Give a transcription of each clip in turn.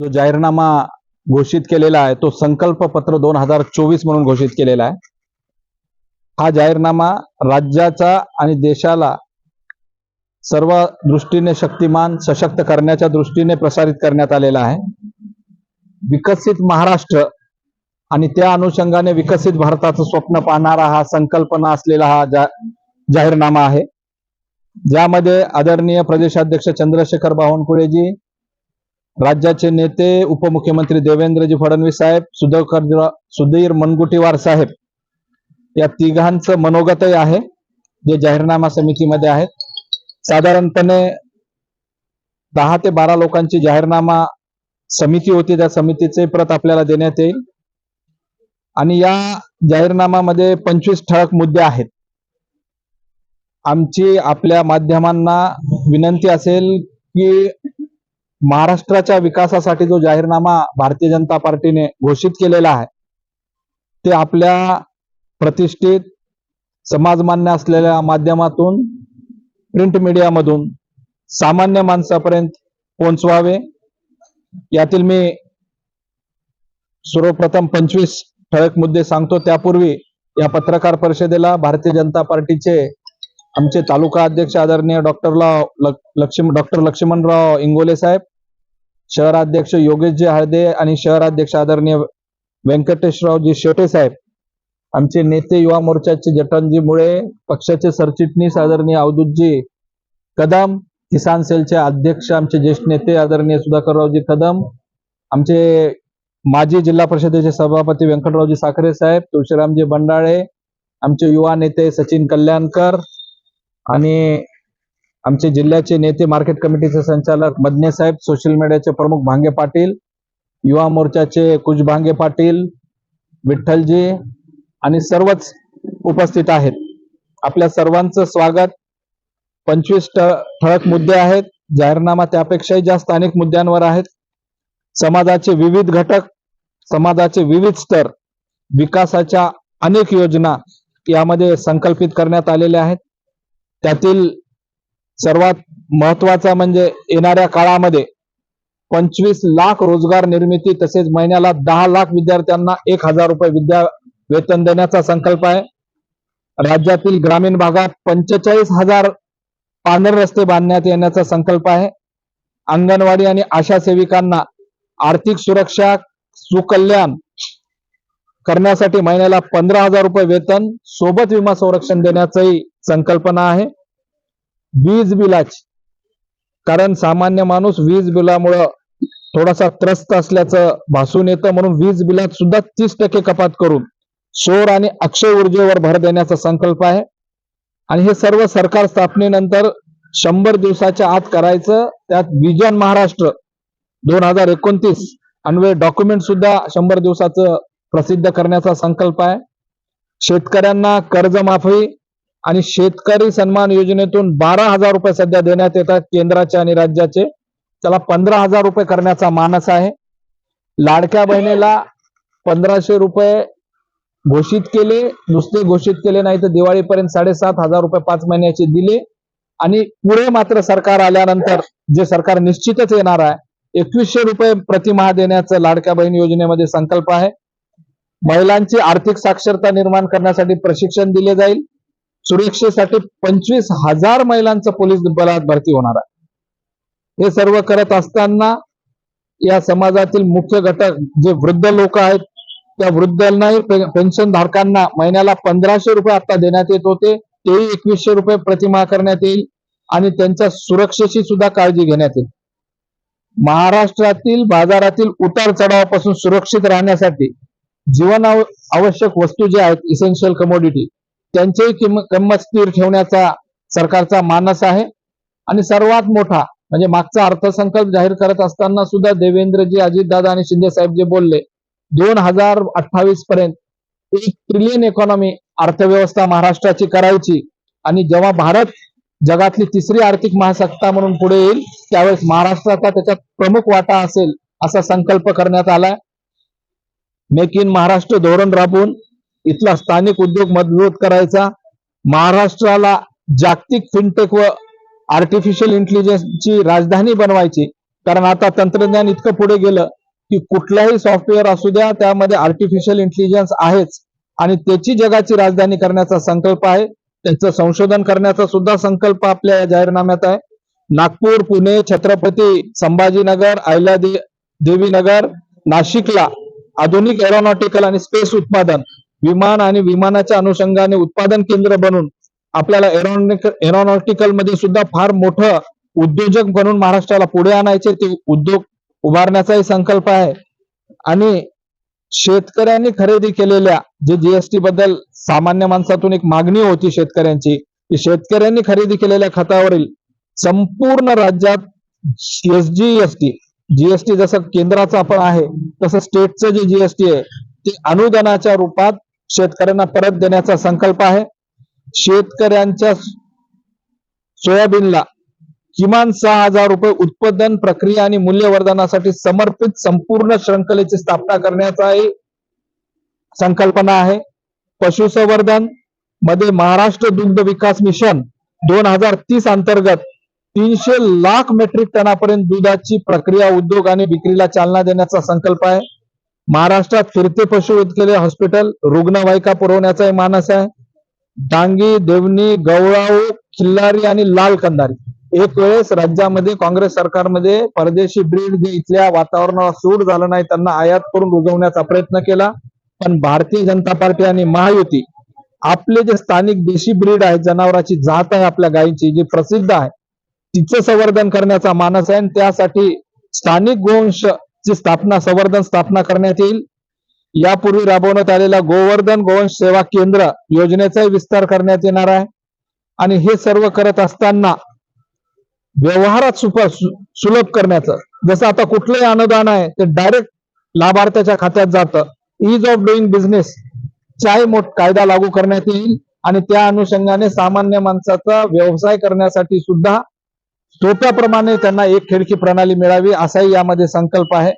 जो जाहीरनामा घोषित केलेला आहे तो संकल्प पत्र दोन हजार चोवीस म्हणून घोषित केलेला आहे. हा जाहीरनामा राज्याचा आणि देशाला सर्व दृष्टीने शक्तिमान सशक्त करण्याच्या दृष्टीने प्रसारित करण्यात आलेला आहे. विकसित महाराष्ट्र आणि त्या अनुषंगाने विकसित भारताचं स्वप्न पाहणारा हा संकल्पना असलेला हा जा जाहीरनामा आहे. ज्यामध्ये आदरणीय प्रदेशाध्यक्ष चंद्रशेखर बावनकुळेजी राज्याचे नेते उपमुख्यमंत्री देवेंद्रजी फडणवीस साहेब सुधाकर सुधीर मनगुटीवार साहेब. या तिघांचं मनोगतही आहे. जे जाहीरनामा समितीमध्ये आहेत. साधारणपणे दहा ते बारा लोकांची जाहीरनामा समिती होती. त्या समितीचे प्रत आपल्याला देण्यात येईल. आणि या जाहीरनामामध्ये पंचवीस ठळक मुद्दे आहेत. आमची आपल्या माध्यमांना विनंती असेल की महाराष्ट्राच्या विकासासाठी जो जाहीरनामा भारतीय जनता पार्टीने घोषित केलेला आहे ते आपल्या प्रतिष्ठित समाजमान्य असलेल्या माध्यमातून प्रिंट मीडियामधून सामान्य माणसापर्यंत पोहोचवावे. यातील मी सर्वप्रथम पंचवीस ठळक मुद्दे सांगतो. त्यापूर्वी या पत्रकार परिषदेला भारतीय जनता पार्टीचे आमचे तालुका अध्यक्ष आदरणीय डॉक्टरराव लक्ष्मी डॉक्टर लक्ष्मणराव इंगोले साहेब शहराध्यक्ष योगेशजी हळदे आणि शहराध्यक्ष आदरणीय व्यंकटेशरावजी शेटे साहेब आमचे नेते युवा मोर्चाचे जटनजी मुळे पक्षाचे सरचिटणीस आदरणीय अवधूतजी कदम किसान सेलचे अध्यक्ष आमचे ज्येष्ठ नेते आदरणीय सुधाकररावजी कदम आमचे माजी जिल्हा परिषदेचे सभापती व्यंकटरावजी साखरे साहेब तुळशीरामजी बंडाळे आमचे युवा नेते सचिन कल्याणकर आणि आमचे जिल्ह्याचे नेते मार्केट कमिटीचे संचालक मदने साहेब सोशल मीडियाचे प्रमुख भांगे पाटील युवा मोर्चाचे कुश भांगे पाटील विठ्ठलजी आणि सर्वच उपस्थित आहेत. आपल्या सर्वांचं स्वागत. पंचवीस ठळक मुद्दे आहेत. जाहीरनामा त्यापेक्षाही जास्त अनेक मुद्द्यांवर आहेत. समाजाचे विविध घटक समाजाचे विविध स्तर विकासाच्या अनेक योजना यामध्ये संकल्पित करण्यात आलेल्या आहेत. त्यातील सर्वात महत्त्वाचा म्हणजे येणाऱ्या काळामध्ये पंचवीस लाख रोजगार निर्मिती तसेच महिन्याला दहा लाख विद्यार्थ्यांना एक हजार रुपये विद्या वेतन देण्याचा संकल्प आहे. राज्यातील ग्रामीण भागात पंचेचाळीस हजार पांढर रस्ते बांधण्यात येण्याचा संकल्प आहे. अंगणवाडी आणि आशा सेविकांना आर्थिक सुरक्षा सुकल्याण करण्यासाठी महिन्याला पंधरा हजार रुपये वेतन सोबत विमा संरक्षण देण्याचाही संकल्पना आहे. वीज बिलाची. कारण सामान्य माणूस वीज बिलामुळं थोडासा त्रस्त असल्याचं भासून येतं म्हणून वीज बिलात सुद्धा तीस टक्के कपात करून सौर आणि अक्षय ऊर्जेवर भर देण्याचा संकल्प आहे. आणि हे सर्व सरकार स्थापनेनंतर शंभर दिवसाच्या आत करायचं त्यात विजन महाराष्ट्र दोन हजार एकोणतीस अन्वय डॉक्युमेंट सुद्धा शंभर दिवसाचं प्रसिद्ध करण्याचा संकल्प आहे. शेतकऱ्यांना कर्जमाफी आणि शेतकरी सन्मान योजनेतून बारा हजार रुपये सध्या देण्यात येतात केंद्राचे आणि राज्याचे. त्याला पंधरा हजार रुपये करण्याचा मानस आहे. लाडक्या बहिणीला पंधराशे रुपये घोषित केले नुसते घोषित केले नाही तर दिवाळीपर्यंत साडेसात हजार रुपये पाच महिन्याचे दिले. आणि पुढे मात्र सरकार आल्यानंतर जे सरकार निश्चितच येणार आहे एकवीसशे रुपये प्रतिमाह देण्याचं लाडक्या बहीण योजनेमध्ये संकल्प आहे. महिलांची आर्थिक साक्षरता निर्माण करण्यासाठी प्रशिक्षण दिले जाईल. सुरक्षेसाठी पंचवीस हजार महिलांचं पोलीस बलात भरती होणार आहे. हे सर्व करत असताना या समाजातील मुख्य घटक जे वृद्ध लोक आहेत त्या वृद्धांनाही पेन्शन धारकांना महिन्याला पंधराशे रुपये आता देण्यात येत होते. तेही एकवीसशे रुपये प्रतिमा करण्यात येईल आणि त्यांच्या सुरक्षेची सुद्धा काळजी घेण्यात येईल. महाराष्ट्रातील बाजारातील उतार चढावापासून सुरक्षित राहण्यासाठी जीवन आवश्यक वस्तू जे आहेत इसेन्शियल कमोडिटी त्यांचेही किंमत स्थिर ठेवण्याचा सरकारचा मानस आहे. आणि सर्वात मोठा म्हणजे मागचा अर्थसंकल्प जाहीर करत असताना सुद्धा देवेंद्रजी अजितदादा आणि शिंदे साहेब जे बोलले दोन हजार अठ्ठावीस पर्यंत एक ट्रिलियन इकॉनॉमी अर्थव्यवस्था महाराष्ट्राची करायची. आणि जेव्हा भारत जगातली तिसरी आर्थिक महासत्ता म्हणून पुढे येईल त्यावेळेस महाराष्ट्राचा त्याच्यात प्रमुख वाटा असेल असा संकल्प करण्यात आलाय. मेक इन महाराष्ट्र धोरण राबवून इथला स्थानिक उद्योग मजबूत करायचा. महाराष्ट्राला जागतिक फिनटेक व आर्टिफिशियल इंटेलिजन्सची राजधानी बनवायची. कारण आता तंत्रज्ञान इतकं पुढे गेलं की कुठलाही सॉफ्टवेअर असू द्या त्यामध्ये आर्टिफिशियल इंटेलिजन्स आहेच. आणि त्याची जगाची राजधानी करण्याचा संकल्प आहे. त्याचं संशोधन करण्याचा सुद्धा संकल्प आपल्या या जाहीरनाम्यात आहे. नागपूर पुणे छत्रपती संभाजीनगर अहिल्या देवी नाशिकला आधुनिक एरोनॉटिकल आणि स्पेस उत्पादन विमान आणि विमानाच्या अनुषंगाने उत्पादन केंद्र बनून आपल्याला एरोनॉटिकलमध्ये सुद्धा फार मोठं उद्योजक बनून महाराष्ट्राला पुढे आणायचे ते उद्योग उभारण्याचाही संकल्प आहे. आणि शेतकऱ्यांनी खरेदी केलेल्या जे जीएसटी बद्दल सामान्य माणसातून एक मागणी होती शेतकऱ्यांची की शेतकऱ्यांनी खरेदी केलेल्या खतावरील संपूर्ण राज्यात एसजीएसटी जीएसटी जसं केंद्राचं आपण आहे तसं स्टेटचं जे जीएसटी आहे ते अनुदानाच्या रूपात शेतकऱ्यांना परत देण्याचा संकल्प आहे. शेतकऱ्यांच्या सोयाबीनला किमान सहा हजार रुपये उत्पादन प्रक्रिया आणि मूल्यवर्धनासाठी समर्पित संपूर्ण श्रृंखलेची स्थापना करण्याचाही संकल्पना आहे. पशुसंवर्धनमध्ये महाराष्ट्र दुग्ध विकास मिशन दोन हजार तीस अंतर्गत तीनशे लाख मेट्रिक टनापर्यंत दुधाची प्रक्रिया उद्योग आणि विक्रीला चालना देण्याचा संकल्प आहे. महाराष्ट्रात फिरते पशुवैद्यकीय हॉस्पिटल रुग्णवाहिका पुरवण्याचाही मानस आहे. डांगी देवणी गवळाऊ खिल्लारी आणि लाल कंदारी एक वेळेस राज्यामध्ये काँग्रेस सरकारमध्ये परदेशी ब्रीड जे इथल्या वातावरणाला सूट झालं नाही त्यांना आयात करून रुजवण्याचा प्रयत्न केला. पण भारतीय जनता पार्टी आणि महायुती आपले जे स्थानिक देशी ब्रीड आहे जनावराची जात आहे आपल्या गायीची जी प्रसिद्ध आहे तिचं संवर्धन करण्याचा मानस आहे आणि त्यासाठी स्थानिक गोवंश ची स्थापना संवर्धन स्थापना करण्यात येईल. यापूर्वी राबवण्यात आलेल्या गोवर्धन गोवंश सेवा केंद्र योजनेचाही विस्तार करण्यात येणार आहे. आणि हे सर्व करत असताना व्यवहारात सुपर सुलभ करण्याचं जसं आता कुठलंही अनुदान आहे ते डायरेक्ट लाभार्थ्याच्या खात्यात जातं. इज ऑफ डुईंग बिझनेस चाही मोठ कायदा लागू करण्यात येईल. आणि त्या अनुषंगाने सामान्य माणसाचा व्यवसाय करण्यासाठी सुद्धा तोट्याप्रमाणे त्यांना एक खिडकी प्रणाली मिळावी असाही यामध्ये संकल्प आहे.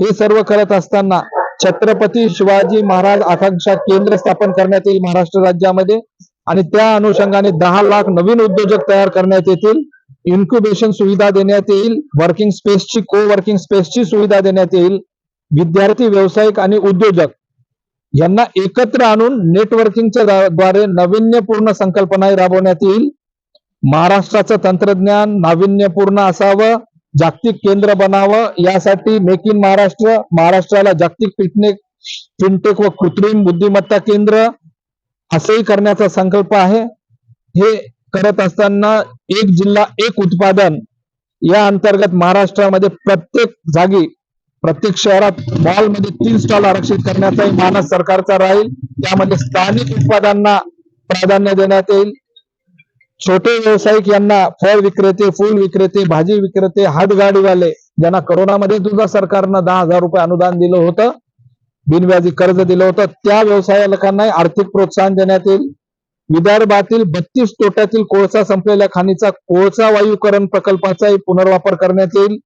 हे सर्व करत असताना छत्रपती शिवाजी महाराज आकांक्षा केंद्र स्थापन करण्यात येईल महाराष्ट्र राज्यामध्ये आणि त्या अनुषंगाने दहा लाख नवीन उद्योजक तयार करण्यात येतील. इन्क्युबेशन सुविधा देण्यात येईल. वर्किंग स्पेसची को वर्किंग स्पेसची सुविधा देण्यात येईल. विद्यार्थी व्यावसायिक आणि उद्योजक यांना एकत्र आणून नेटवर्किंगच्या द्वारे नाविन्यपूर्ण संकल्पनाही राबवण्यात येईल. महाराष्ट्राचं तंत्रज्ञान नाविन्यपूर्ण असावं जागतिक केंद्र बनावं यासाठी मेक इन महाराष्ट्र महाराष्ट्राला जागतिक फिटनेक फिनटेक व कृत्रिम बुद्धिमत्ता केंद्र असंही करण्याचा संकल्प आहे. हे करत असताना एक जिल्हा एक उत्पादन या अंतर्गत महाराष्ट्रामध्ये प्रत्येक जागी प्रत्येक शहरात मॉलमध्ये तीन स्टॉल आरक्षित करण्याचाही मानस सरकारचा राहील. त्यामध्ये स्थानिक उत्पादनांना प्राधान्य देण्यात येईल. छोटे व्यावसायिक यांना फळ विक्रेते फूल विक्रेते भाजी विक्रेते हातगाडीवाले ज्यांना करोनामध्ये सुद्धा सरकारनं दहा हजार रुपये अनुदान दिलं होतं बिनव्याजी कर्ज दिलं होतं त्या व्यवसायिकांनाही आर्थिक प्रोत्साहन देण्यात येईल. विदर्भातील बत्तीस तोट्यातील कोळसा संपलेल्या खाणीचा कोळसा वायुकरण प्रकल्पाचाही पुनर्वापर करण्यात येईल.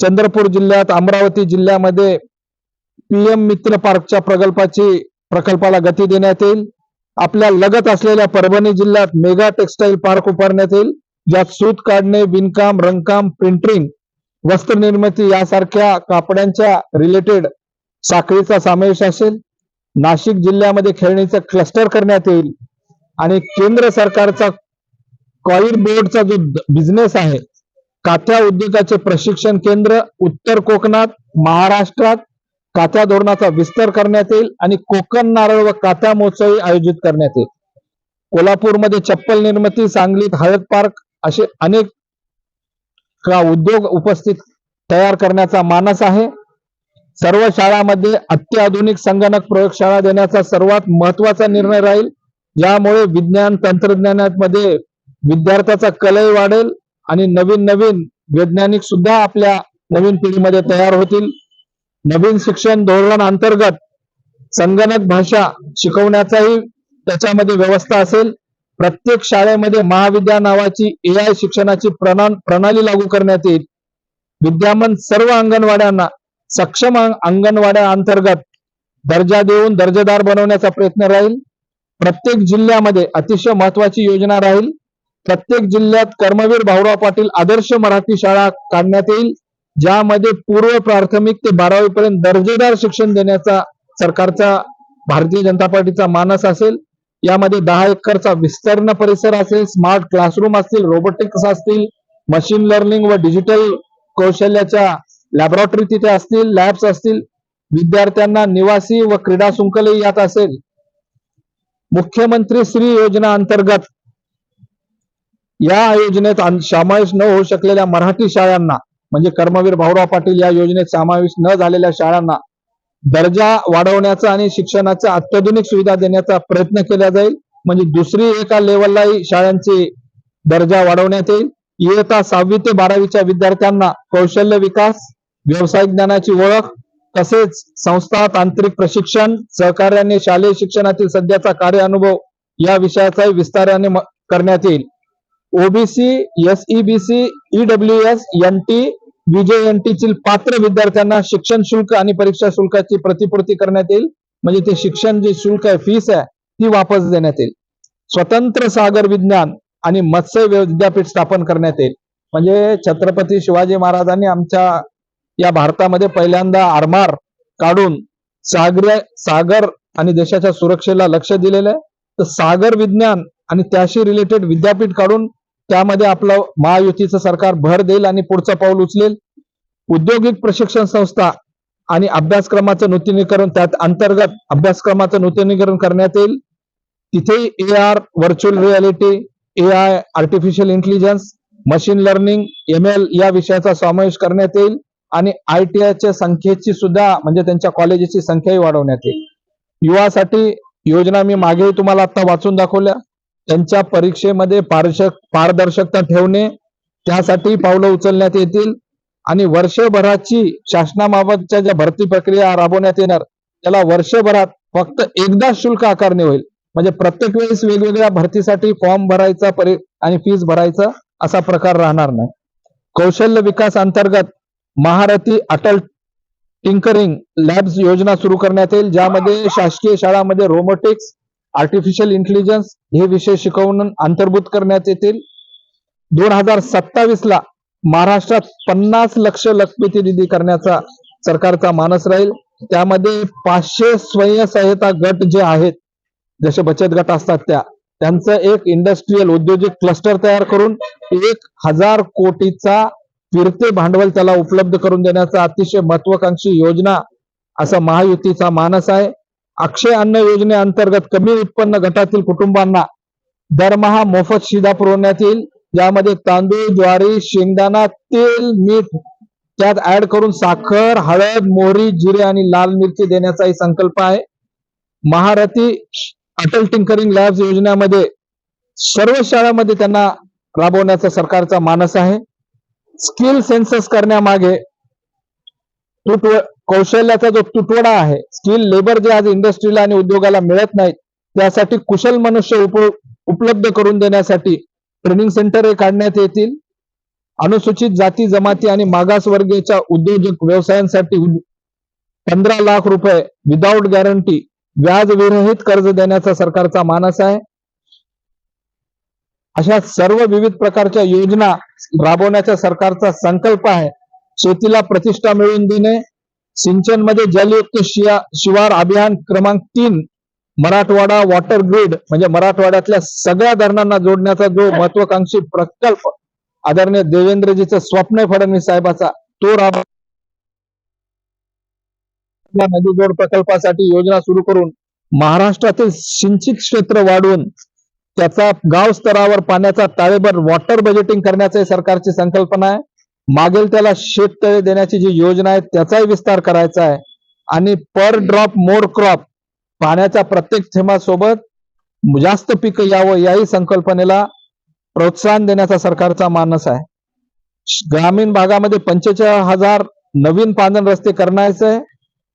चंद्रपूर जिल्ह्यात अमरावती जिल्ह्यामध्ये पीएम मित्र पार्कच्या प्रकल्पाची प्रकल्पाला गती देण्यात येईल. आपल्या लगत असलेल्या परभणी जिल्ह्यात मेगा टेक्सटाईल पार्क उभारण्यात येईल. ज्यात सूत काढणे विणकाम रंगकाम प्रिंटिंग वस्त्र निर्मिती यासारख्या कापड्यांच्या रिलेटेड साखळीचा समावेश असेल. नाशिक जिल्ह्यामध्ये खेळणीचं क्लस्टर करण्यात येईल. आणि केंद्र सरकारचा कॉईन बोर्डचा जो बिझनेस आहे काथ्या उद्योगाचे प्रशिक्षण केंद्र उत्तर कोकणात महाराष्ट्रात कात्या धोरणाचा विस्तार करण्यात येईल आणि कोकण नारळ व कात्या महोत्सवही आयोजित करण्यात येईल. कोल्हापूरमध्ये चप्पल निर्मिती सांगलीत हळद पार्क असे अनेक का उद्योग उपस्थित तयार करण्याचा मानस आहे. सर्व शाळांमध्ये अत्याधुनिक संगणक प्रयोगशाळा देण्याचा सर्वात महत्त्वाचा निर्णय राहील. यामुळे विज्ञान तंत्रज्ञानामध्ये विद्यार्थ्याचा कलही वाढेल आणि नवीन नवीन वैज्ञानिक सुद्धा आपल्या नवीन पिढीमध्ये तयार होतील. नवीन शिक्षण धोरण अंतर्गत संगणक भाषा शिकवण्याचाही त्याच्यामध्ये व्यवस्था असेल. प्रत्येक शाळेमध्ये महाविद्या नावाची ए आय शिक्षणाची प्रणाली लागू करण्यात येईल. विद्यमान सर्व अंगणवाड्यांना सक्षम अंगणवाड्या अंतर्गत दर्जा देऊन दर्जेदार बनवण्याचा प्रयत्न राहील. प्रत्येक जिल्ह्यामध्ये अतिशय महत्वाची योजना राहील. प्रत्येक जिल्ह्यात कर्मवीर भाऊराव पाटील आदर्श मराठी शाळा काढण्यात येईल. ज्यामध्ये पूर्व प्राथमिक ते बारावी पर्यंत दर्जेदार शिक्षण देण्याचा सरकारचा भारतीय जनता पार्टीचा मानस असेल यामध्ये दहा एकरचा विस्तीर्ण परिसर असेल स्मार्ट क्लासरूम असतील रोबोटिक्स असतील मशीन लर्निंग व डिजिटल कौशल्याच्या लॅबोरेटरी तिथे असतील लॅब्स असतील विद्यार्थ्यांना निवासी व क्रीडा संकुलही यात असेल. मुख्यमंत्री श्री योजना अंतर्गत या योजनेत समावेश न होऊ शकलेल्या मराठी शाळांना म्हणजे कर्मवीर भाऊराव पाटील या योजनेत समावेश न झालेल्या शाळांना दर्जा वाढवण्याचा आणि शिक्षणाचा अत्याधुनिक सुविधा देण्याचा प्रयत्न केला जाईल. म्हणजे दुसरी एका लेवललाही शाळांची दर्जा वाढवण्यात येईल. इयत्ता सहावी ते बारावीच्या विद्यार्थ्यांना कौशल्य विकास व्यावसायिक ज्ञानाची ओळख तसेच संस्था तांत्रिक प्रशिक्षण सहकार्याने शालेय शिक्षणातील सध्याचा कार्य अनुभव या विषयाचाही विस्ताराने करण्यात येईल. OBC SEBC E W S N T ची पात्र विद्यार्थ्यांना शिक्षण शुल्क आणि परीक्षा शुल्काची प्रतिपूर्ती करण्यात येईल. म्हणजे ते शिक्षण जे शुल्क आहे फीस आहे ती वापस देण्यात येईल. स्वतंत्र सागर विज्ञान आणि मत्स्य विद्यापीठ स्थापन करण्यात येईल. म्हणजे छत्रपती शिवाजी महाराजांनी आमच्या या भारतामध्ये पहिल्यांदा आरमार काढून सागर सागर आणि देशाच्या सुरक्षेला लक्ष दिलेलं आहे. तर सागर विज्ञान आणि त्याशी रिलेटेड विद्यापीठ काढून त्यामध्ये आपलं महायुतीचं सरकार भर देईल आणि पुढचं पाऊल उचलेल. औद्योगिक प्रशिक्षण संस्था आणि अभ्यासक्रमाचं नूतनीकरण त्यात अंतर्गत अभ्यासक्रमाचं नूतनीकरण करण्यात येईल. तिथे A R virtual reality A I artificial intelligence machine learning M L या विषयाचा समावेश करण्यात येईल आणि आय टी आयच्या संख्येची सुद्धा म्हणजे त्यांच्या कॉलेजेसची संख्याही वाढवण्यात येईल. युवासाठी योजना मी मागेही तुम्हाला आता वाचून दाखवल्या. त्यांच्या परीक्षेमध्ये पारदर्शकता ठेवणे त्यासाठी पावलं उचलण्यात येतील आणि वर्षभराची शासनामार्फतच्या ज्या भरती प्रक्रिया राबवण्यात येणार त्याला वर्षभरात फक्त एकदा शुल्क आकारणे होईल. म्हणजे प्रत्येक वेळेस वेगवेगळ्या भरतीसाठी फॉर्म भरायचा परी आणि फीस भरायचा असा प्रकार राहणार नाही. कौशल्य विकास अंतर्गत महारथी अटल टिंकरिंग लॅब्स योजना सुरू करण्यात येईल ज्यामध्ये शासकीय शाळामध्ये रोबोटिक्स आर्टिफिशियल इंटेलिजन्स हे विषय शिकवून अंतर्भूत करण्यात येतील. दोन हजार सत्तावीस ला महाराष्ट्रात पन्नास लक्ष लखपती निधी करण्याचा सरकारचा मानस राहील. त्यामध्ये पाचशे स्वयंसहायता गट जे आहेत जसे बचत गट असतात त्या त्यांचं एक इंडस्ट्रीयल औद्योगिक क्लस्टर तयार करून एक हजार कोटीचा फिरते भांडवल त्याला उपलब्ध करून देण्याचा अतिशय महत्वाकांक्षी योजना असा महायुतीचा मानस आहे. अक्षय अन्न योजनेअंतर्गत कमी उत्पन्न गटातील कुटुंबांना दरमहा मोफत शिधा पुरवण्यात येईल. ज्यामध्ये तांदूळ ज्वारी शेंगदाणा तेल मीठ त्यात ऍड करून साखर हळद मोहरी जिरे आणि लाल मिरची देण्याचाही संकल्प आहे. महारथी अटल टिंकरिंग लॅब्स योजनेमध्ये सर्व शाळांमध्ये त्यांना राबवण्याचा सरकारचा मानस आहे. स्किल सेन्सस करण्यामागे टू कौशल्याचा जो तुटवडा आहे स्किल लेबर जे आज इंडस्ट्रीला आणि उद्योगाला मिळत नाहीत त्यासाठी कुशल मनुष्य उप उपलब्ध करून देण्यासाठी ट्रेनिंग सेंटर हे काढण्यात येतील. अनुसूचित जाती जमाती आणि मागासवर्गीयच्या उद्योजक व्यवसायांसाठी पंधरा लाख रुपये विदाऊट गॅरंटी व्याज विरहित कर्ज देण्याचा सरकारचा मानस आहे. अशा सर्व विविध प्रकारच्या योजना राबवण्याचा सरकारचा संकल्प आहे. शेतीला प्रतिष्ठा मिळवून देणे सिंचनमध्ये जलयुक्त शिया शिवार अभियान क्रमांक तीन मराठवाडा वॉटर ग्रीड म्हणजे मराठवाड्यातल्या सगळ्या धरणांना जोडण्याचा जो महत्वाकांक्षी प्रकल्प आदरणीय देवेंद्रजीचं स्वप्न आहे फडणवीस साहेबाचा तो राब नदी जोड प्रकल्पासाठी योजना सुरू करून महाराष्ट्रातील सिंचित क्षेत्र वाढवून त्याचा गाव स्तरावर पाण्याचा ताळेबर वॉटर बजेटिंग करण्याची सरकारची संकल्पना आहे. मागेल त्याला शेततळे देण्याची जी योजना आहे त्याचाही विस्तार करायचा आहे. आणि पर ड्रॉप मोर क्रॉप पाण्याच्या प्रत्येक थेंबासोबत जास्त पीक यावं याही संकल्पनेला प्रोत्साहन देण्याचा सरकारचा मानस आहे. ग्रामीण भागामध्ये पंचेचाळीस हजार नवीन पांधन रस्ते करण्याचे आहे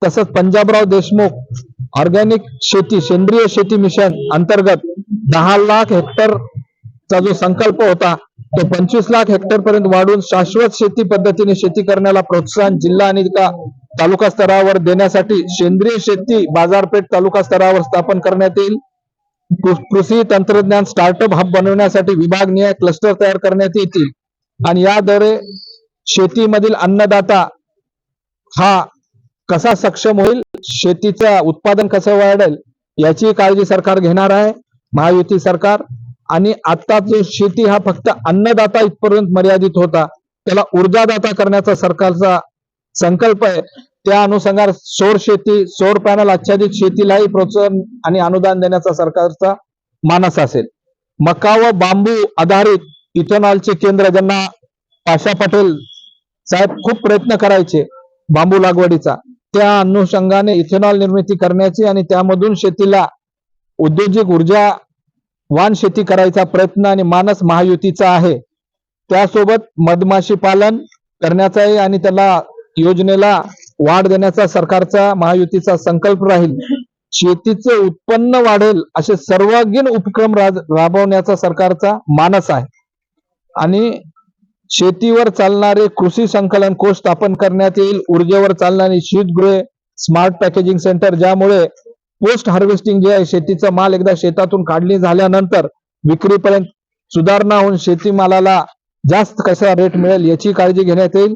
तसंच पंजाबराव देशमुख ऑर्गॅनिक शेती सेंद्रिय शेती मिशन अंतर्गत दहा लाख हेक्टरचा जो संकल्प होता तो पंचवीस लाख हेक्टर पर्यंत वाढून शाश्वत शेती पद्धतीने शेती करण्याला प्रोत्साहन जिल्हा आणि तालुका स्तरावर देण्यासाठी सेंद्रिय शेती बाजारपेठ तालुका स्तरावर स्थापन करण्यात येईल. कृषी तंत्रज्ञान स्टार्टअप हब बनवण्यासाठी विभागनीय क्लस्टर तयार करण्यात येतील. आणि याद्वारे शेतीमधील अन्नदाता हा कसा सक्षम होईल शेतीचं उत्पादन कसं वाढेल याची काळजी सरकार घेणार आहे. महायुती सरकार आणि आता जो शेती हा फक्त अन्नदाता इथपर्यंत मर्यादित होता त्याला ऊर्जादाता करण्याचा सरकारचा संकल्प आहे. त्या अनुषंगाने सौर शेती सौर पॅनल आच्छादित शेतीलाही प्रोत्साहन आणि अनुदान देण्याचा सरकारचा मानस असेल. मका व बांबू आधारित इथेनॉलचे केंद्र ज्यांना पाशा पटेल साहेब खूप प्रयत्न करायचे बांबू लागवडीचा त्या अनुषंगाने इथेनॉल निर्मिती करण्याची आणि त्यामधून शेतीला उद्योजिक ऊर्जा वान शेती करायचा प्रयत्न आणि मानस महायुतीचा आहे. त्यासोबत मधमाशी पालन करण्याचाही आणि त्याला योजनेला वाढ देण्याचा सरकारचा महायुतीचा संकल्प राहील. शेतीचे उत्पन्न वाढेल असे सर्वांगीण उपक्रम राबवण्याचा सरकारचा मानस आहे. आणि शेतीवर चालणारे कृषी संकलन कोष स्थापन करण्यात येईल. ऊर्जेवर चालणारी शीतगृहे स्मार्ट पॅकेजिंग सेंटर ज्यामुळे पोस्ट हार्वेस्टिंग जे आहे शेतीचा माल एकदा शेतातून काढणी झाल्यानंतर विक्रीपर्यंत सुधारणा होऊन शेतीमालाला जास्त कसा रेट मिळेल याची काळजी घेण्यात येईल.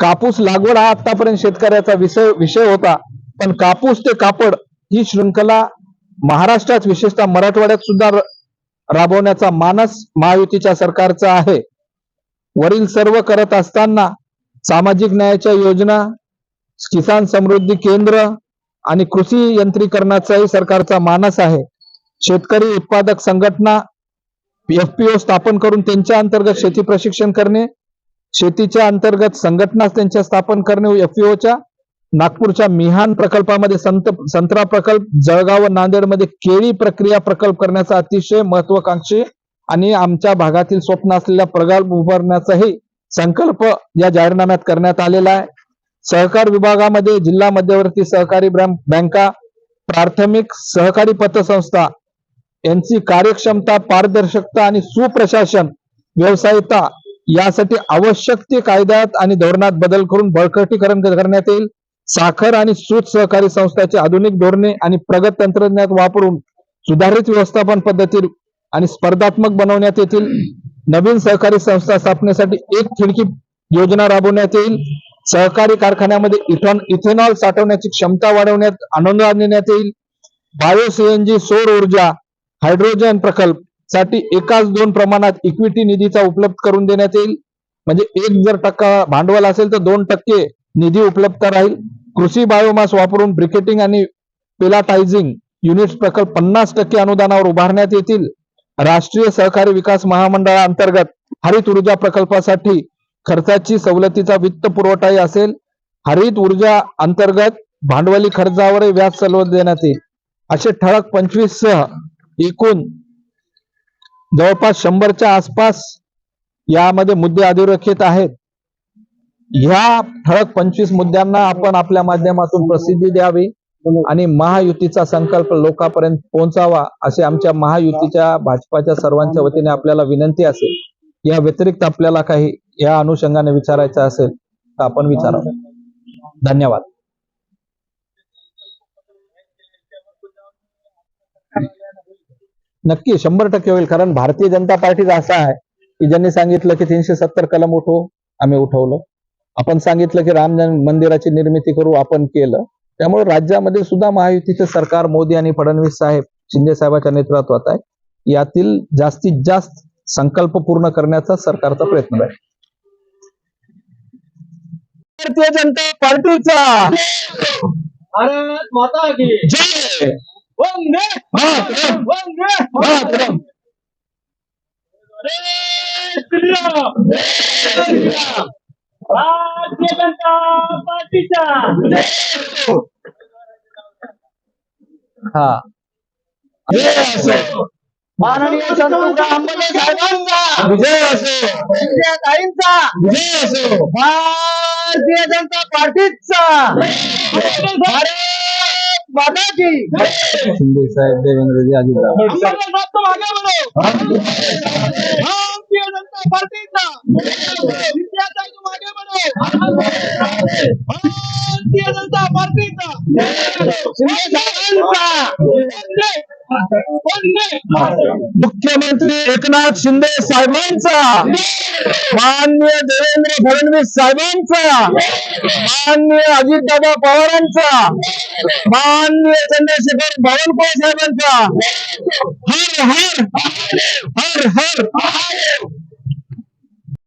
कापूस लागवड हा आतापर्यंत शेतकऱ्याचा विषय विषय होता. पण कापूस ते कापड ही शृंखला महाराष्ट्रात विशेषतः मराठवाड्यात सुद्धा राबवण्याचा मानस महायुतीच्या सरकारचा आहे. वरील सर्व करत असताना सामाजिक न्यायाच्या योजना किसान समृद्धी केंद्र आणि कृषी यंत्रीकरणाचाही सरकारचा मानस आहे. शेतकरी उत्पादक संघटना एफपीओ स्थापन करून त्यांच्या अंतर्गत शेती प्रशिक्षण करणे शेतीच्या अंतर्गत संघटना त्यांच्या स्थापन करणे एफपीओच्या नागपूरच्या मिहान प्रकल्पामध्ये संत संत्रा प्रकल्प जळगाव व नांदेडमध्ये केळी प्रक्रिया प्रकल्प करण्याचा अतिशय महत्वाकांक्षी आणि आमच्या भागातील स्वप्न असलेल्या प्रकल्प उभारण्याचाही संकल्प या जाहीरनाम्यात करण्यात आलेला आहे. सहकार विभागामध्ये जिल्हा मध्यवर्ती सहकारी बँका प्राथमिक सहकारी पतसंस्था यांची कार्यक्षमता पारदर्शकता आणि सुप्रशासन व्यवसायता यासाठी आवश्यक ते कायद्यात आणि धोरणात बदल करून बळकटीकरण करण्यात येईल. साखर आणि सूत सहकारी संस्थाचे आधुनिक धोरणे आणि प्रगत तंत्रज्ञान वापरून सुधारित व्यवस्थापन पद्धती आणि स्पर्धात्मक बनवण्यात येतील. नवीन सहकारी संस्था स्थापनेसाठी एक खिडकी योजना राबवण्यात येईल. सहकारी कारखान्यामध्ये इथॉन इथेनॉल साठवण्याची क्षमता वाढवण्यात अनुदान देण्यात येईल. बायो सीएनजी सौर ऊर्जा हायड्रोजन प्रकल्पसाठी एकाच दोन प्रमाणात इक्विटी निधीचा उपलब्ध करून देण्यात येईल. म्हणजे एक जर टक्का भांडवल असेल तर दोन टक्के निधी उपलब्ध राहील. कृषी बायोमास वापरून ब्रिकेटिंग आणि पिलाटायझिंग युनिट्स प्रकल्प पन्नास टक्के अनुदानावर उभारण्यात येतील. राष्ट्रीय सहकारी विकास महामंडळाअंतर्गत हरित ऊर्जा प्रकल्पासाठी खर्चाची सवलतीचा वित्त पुरवठाही असेल. हरित ऊर्जा अंतर्गत भांडवली खर्चावर व्याज सवलत देण्यात येईल. असे ठळक पंचवीस सह एकूण जवळपास शंभरच्या आसपास यामध्ये मुद्दे अधोरेखित आहेत. ह्या ठळक पंचवीस मुद्द्यांना आपण आपल्या माध्यमातून प्रसिद्धी द्यावी आणि महायुतीचा संकल्प लोकांपर्यंत पोहोचावा असे आमच्या महायुतीच्या भाजपाच्या सर्वांच्या वतीने आपल्याला विनंती असेल. या व्यतिरिक्त आपल्याला काही या अनुषंगाने विचारायचं असेल तर आपण विचारा धन्यवाद. नक्की शंभर टक्के होईल कारण भारतीय जनता पार्टीचा असा आहे की ज्यांनी सांगितलं की तीनशे सत्तर कलम उठवू आम्ही उठवलं. आपण सांगितलं की राम मंदिराची निर्मिती करू आपण केलं. त्यामुळे राज्यामध्ये सुद्धा महायुतीचं सरकार मोदी आणि फडणवीस साहेब शिंदे साहेबांच्या नेतृत्वात आहे. यातील जास्तीत जास्त संकल्प पूर्ण करण्याचा सरकारचा प्रयत्न आहे. भारतीय जनता पार्टीचा. भारत माता की जय. वंदे मातरम. वंदे मातरम. भारतीय जनता पार्टीचा. हा. माननीय साहेबांचा विजय असो. इंडिया ताईंचा विजय असो. भारतीय जनता पार्टीचा शिंदे साहेब देवेंद्रजी बढ़ो भारतीय जनता पार्टीचा भारतीय जनता पार्टीचा शिंदे साहेबांचा मुख्यमंत्री एकनाथ शिंदे साहेबांचा मान्य देवेंद्र फडणवीस साहेबांचा मान्य अजितदादा पवारांचा मान्य चंद्रशेखर बावनकुळे साहेबांचा. हर हर हर हर